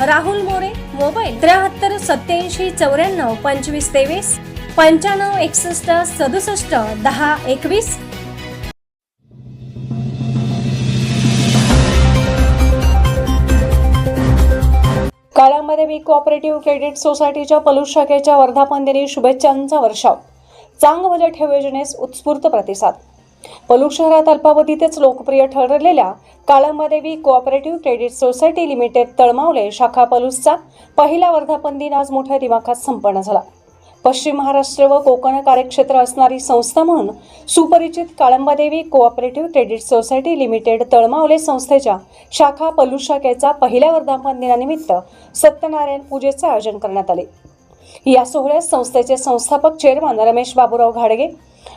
Rahul More mobile त्र्याहत्तर सत्याऐंशी चौऱ्याण्णव पंचवीस तेवीस पंच्याण्णव एकसष्ट सदुसष्ट दहा एकवीस. काळामध्ये कोऑपरेटिव्ह क्रेडिट सोसायटीच्या पलूस शाखेच्या वर्धापन दिनी शुभेच्छांचा वर्षाव. चांग बजेट योजनेस उत्स्फूर्त प्रतिसाद. पलूस शहरात अल्पावधीतच लोकप्रिय ठरलेल्या Kalambadevi Cooperative Credit Society Limited Talmavale शाखा पलूसचा पहिला वर्धापन दिन आज मोठ्या दिमाखात संपन्न झाला. पश्चिम महाराष्ट्र व कोकण कार्यक्षेत्र असणारी संस्था म्हणून सुपरिचित Kalambadevi Cooperative Credit Society Limited Talmavale संस्थेच्या शाखा पलूस शाखेचा पहिल्या वर्धापन दिनानिमित्त सत्यनारायण पूजेचे आयोजन करण्यात आले. या सोहळ्यात संस्थेचे संस्थापक चेअरमन रमेश बाबूराव घाडगे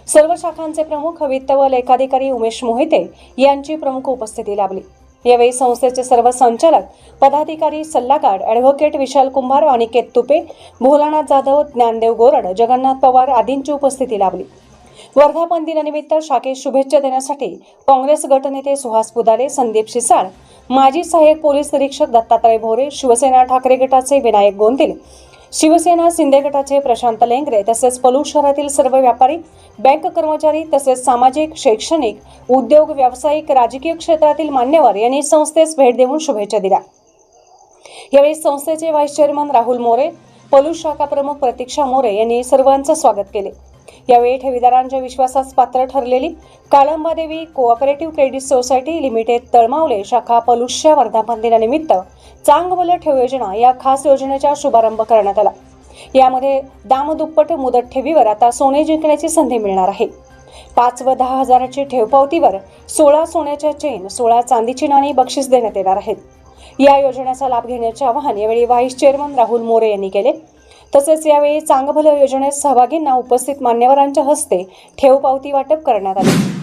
सर्व शाखांचे प्रमुख वित्त व लेखाधिकारी उमेश मोहिते यांची प्रमुख उपस्थिती लाभली. यावेळी संस्थेचे सर्व संचालक पदाधिकारी सल्लागार ॲडव्होकेट विशाल कुंभार अनिकेत तुपे भोलानाथ जाधव ज्ञानदेव गोरड जगन्नाथ पवार आदींची उपस्थिती लाभली. वर्धापन दिनानिमित्त शाखेत शुभेच्छा देण्यासाठी काँग्रेस गटनेते सुहास पुदारे संदीप शिसाळ माजी सहाय्यक पोलीस निरीक्षक दत्तात्रय भोरे शिवसेना ठाकरे गटाचे विनायक गोंदिल शिवसेना शिंदे गटाचे प्रशांत लेंगरे तसेच पलूस शहरातील सर्व व्यापारी बँक कर्मचारी तसेच सामाजिक शैक्षणिक उद्योग व्यावसायिक राजकीय क्षेत्रातील मान्यवर यांनी संस्थेस भेट देऊन शुभेच्छा दिल्या. यावेळी संस्थेचे व्हाईस चेअरमन राहुल मोरे पलूस शाखा प्रमुख प्रतीक्षा मोरे यांनी सर्वांचं स्वागत केले. यावेळी ठेवीदारांच्या विश्वासास पात्र ठरलेली Kalambadevi Cooperative Credit Society Limited Talmavale शाखा पलुष्य वर्धापन दिनानिमित्त चांगवलं ठेव योजना या खास योजनेचा शुभारंभ करण्यात आला. यामध्ये दामदुप्पट मुदत ठेवीवर आता सोने जिंकण्याची संधी मिळणार आहे. पाच व दहा हजाराची ठेवपावतीवर सोळा सोन्याच्या चेन सोळा चांदीची नाणी बक्षीस देण्यात येणार आहेत. या योजनेचा लाभ घेण्याचे आवाहन यावेळी व्हाईस चेअरमन राहुल मोरे यांनी केले. तसेच यावेळी चांगभलं योजनेत सहभागींना उपस्थित मान्यवरांच्या हस्ते ठेव पावती वाटप करण्यात आले.